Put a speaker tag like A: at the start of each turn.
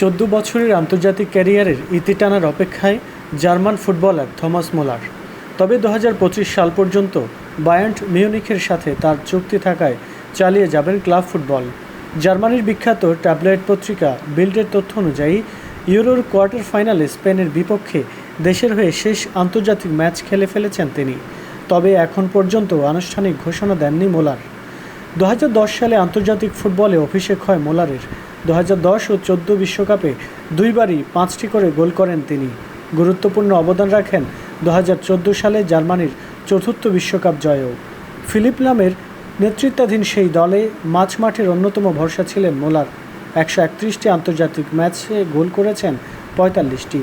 A: চোদ্দ বছরের আন্তর্জাতিক ক্যারিয়ারের ইতি টানার অপেক্ষায় জার্মান ফুটবলার থমাস মোলার। তবে দু হাজার পঁচিশ সাল পর্যন্ত বায়ান্ট মিউনিখের সাথে তার চুক্তি থাকায় চালিয়ে যাবেন ক্লাব ফুটবল। জার্মানির বিখ্যাত ট্যাবলেট পত্রিকা বিল্ডের তথ্য অনুযায়ী, ইউরোর কোয়ার্টার ফাইনালে স্পেনের বিপক্ষে দেশের হয়ে শেষ আন্তর্জাতিক ম্যাচ খেলে ফেলেছেন তিনি। তবে এখন পর্যন্ত আনুষ্ঠানিক ঘোষণা দেননি মোলার। দু হাজার দশ সালে আন্তর্জাতিক ফুটবলে অভিষেক হয় মোলারের। দু হাজার দশ ও চোদ্দ বিশ্বকাপে দুইবারই পাঁচটি করে গোল করেন তিনি। গুরুত্বপূর্ণ অবদান রাখেন দু হাজার চোদ্দ সালে জার্মানির চতুর্থ বিশ্বকাপ জয়েও। ফিলিপ লামের নেতৃত্বাধীন সেই দলে মাঝ মাঠের অন্যতম ভরসা ছিলেন মোলার। একশো একত্রিশটি আন্তর্জাতিক ম্যাচে গোল করেছেন পঁয়তাল্লিশটি।